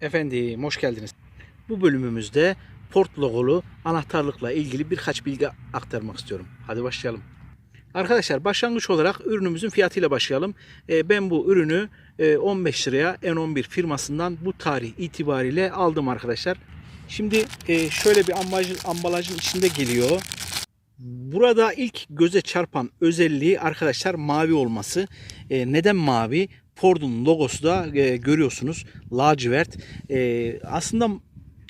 Efendim hoş geldiniz. Bu bölümümüzde port logolu anahtarlıkla ilgili birkaç bilgi aktarmak istiyorum. Hadi başlayalım. Arkadaşlar başlangıç olarak ürünümüzün fiyatıyla başlayalım. Ee, Ben bu ürünü e, 15 liraya N11 firmasından bu tarih itibariyle aldım arkadaşlar. Şimdi e, şöyle bir ambalaj, ambalajın içinde geliyor. Burada ilk göze çarpan özelliği arkadaşlar mavi olması. E, neden mavi? Ford'un logosu da e, görüyorsunuz lacivert. E, aslında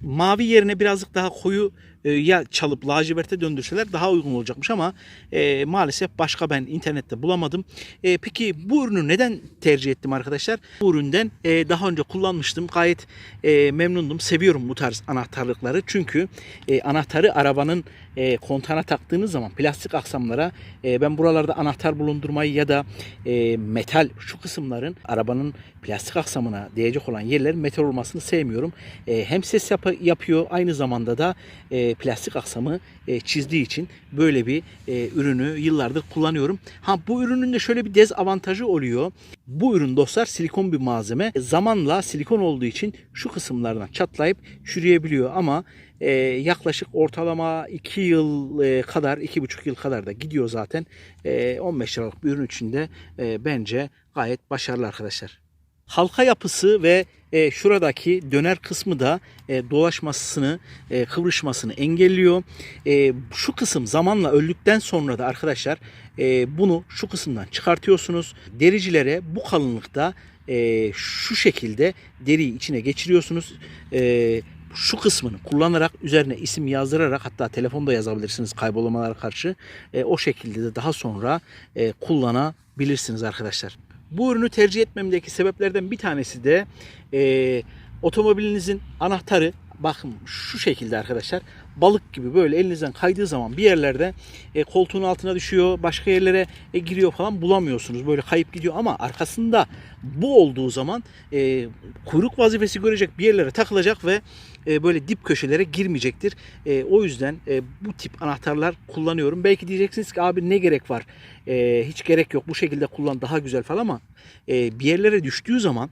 mavi yerine birazcık daha koyu e, ya çalıp laciverte döndürseler daha uygun olacakmış ama e, maalesef başka ben internette bulamadım. E, peki bu ürünü neden tercih ettim arkadaşlar? Bu üründen e, daha önce kullanmıştım. Gayet e, memnundum. Seviyorum bu tarz anahtarlıkları. Çünkü e, anahtarı arabanın e, kontağına taktığınız zaman plastik aksamlara e, ben buralarda anahtar bulundurmayı ya da e, metal şu kısımların arabanın plastik aksamına değecek olan yerlerin metal olmasını sevmiyorum. E, hem ses yap- yapıyor aynı zamanda da e, plastik aksamı e, çizdiği için böyle bir e, ürünü yıllardır kullanıyorum. Ha bu ürünün de şöyle bir dezavantajı oluyor. Bu ürün dostlar silikon bir malzeme. Zamanla silikon olduğu için şu kısımlardan çatlayıp çürüyebiliyor ama e, yaklaşık ortalama 2 yıl e, kadar, 2,5 yıl kadar da gidiyor zaten. E, 15 liralık bir ürün içinde e, bence gayet başarılı arkadaşlar. Halka yapısı ve e, şuradaki döner kısmı da e, dolaşmasını, e, kıvrışmasını engelliyor. E, şu kısım zamanla öldükten sonra da arkadaşlar e, bunu şu kısımdan çıkartıyorsunuz. Dericilere bu kalınlıkta e, şu şekilde deriyi içine geçiriyorsunuz. E, şu kısmını kullanarak üzerine isim yazdırarak hatta telefonda yazabilirsiniz kaybolmalara karşı. E, o şekilde de daha sonra e, kullanabilirsiniz arkadaşlar. Bu ürünü tercih etmemdeki sebeplerden bir tanesi de e, otomobilinizin anahtarı. Bakın şu şekilde arkadaşlar balık gibi böyle elinizden kaydığı zaman bir yerlerde e, koltuğun altına düşüyor başka yerlere e, giriyor falan bulamıyorsunuz böyle kayıp gidiyor ama arkasında bu olduğu zaman e, kuyruk vazifesi görecek bir yerlere takılacak ve e, böyle dip köşelere girmeyecektir. E, o yüzden e, bu tip anahtarlar kullanıyorum. Belki diyeceksiniz ki abi ne gerek var? E, hiç gerek yok bu şekilde kullan daha güzel falan ama e, bir yerlere düştüğü zaman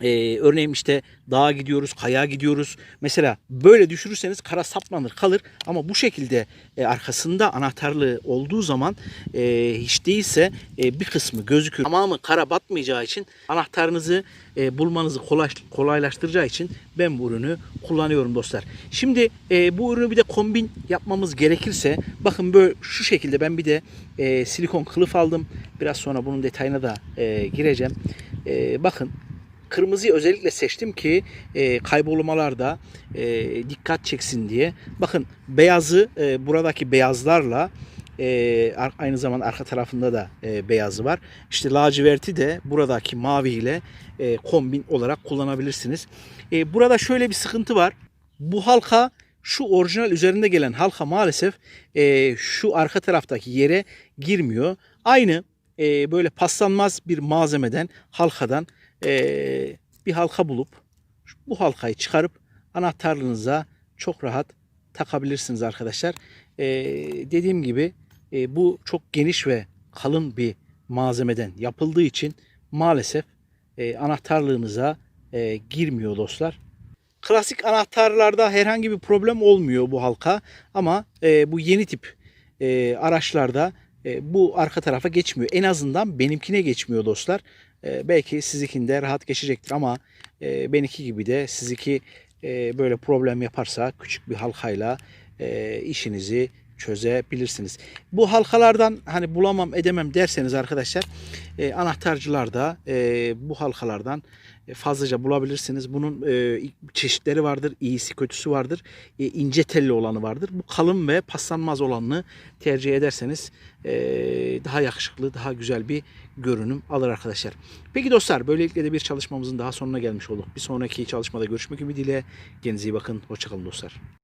ee, örneğin işte dağa gidiyoruz, kayağa gidiyoruz. Mesela böyle düşürürseniz kara saplanır kalır. Ama bu şekilde e, arkasında anahtarlığı olduğu zaman e, hiç değilse e, bir kısmı gözükür. Tamamı kara batmayacağı için anahtarınızı e, bulmanızı kolay, kolaylaştıracağı için ben bu ürünü kullanıyorum dostlar. Şimdi e, bu ürünü bir de kombin yapmamız gerekirse bakın böyle şu şekilde ben bir de e, silikon kılıf aldım. Biraz sonra bunun detayına da e, gireceğim. E, bakın Kırmızıyı özellikle seçtim ki e, kaybolmalarda e, dikkat çeksin diye. Bakın beyazı e, buradaki beyazlarla e, aynı zamanda arka tarafında da e, beyazı var. İşte laciverti de buradaki maviyle e, kombin olarak kullanabilirsiniz. E, burada şöyle bir sıkıntı var. Bu halka şu orijinal üzerinde gelen halka maalesef e, şu arka taraftaki yere girmiyor. Aynı e, böyle paslanmaz bir malzemeden halkadan e, bir halka bulup bu halkayı çıkarıp anahtarlığınıza çok rahat takabilirsiniz arkadaşlar. E, dediğim gibi e, bu çok geniş ve kalın bir malzemeden yapıldığı için maalesef e, anahtarlığınıza e, girmiyor dostlar. Klasik anahtarlarda herhangi bir problem olmuyor bu halka ama e, bu yeni tip e, araçlarda e, bu arka tarafa geçmiyor. En azından benimkine geçmiyor dostlar. E, belki sizinkinde rahat geçecektir ama e, benimki gibi de sizinki e, böyle problem yaparsa küçük bir halkayla e, işinizi çözebilirsiniz. Bu halkalardan hani bulamam edemem derseniz arkadaşlar e, anahtarcılarda e, bu halkalardan e, fazlaca bulabilirsiniz. Bunun e, çeşitleri vardır. iyisi kötüsü vardır. E, ince telli olanı vardır. Bu kalın ve paslanmaz olanını tercih ederseniz e, daha yakışıklı, daha güzel bir görünüm alır arkadaşlar. Peki dostlar böylelikle de bir çalışmamızın daha sonuna gelmiş olduk. Bir sonraki çalışmada görüşmek ümidiyle. Kendinize iyi bakın. Hoşçakalın dostlar.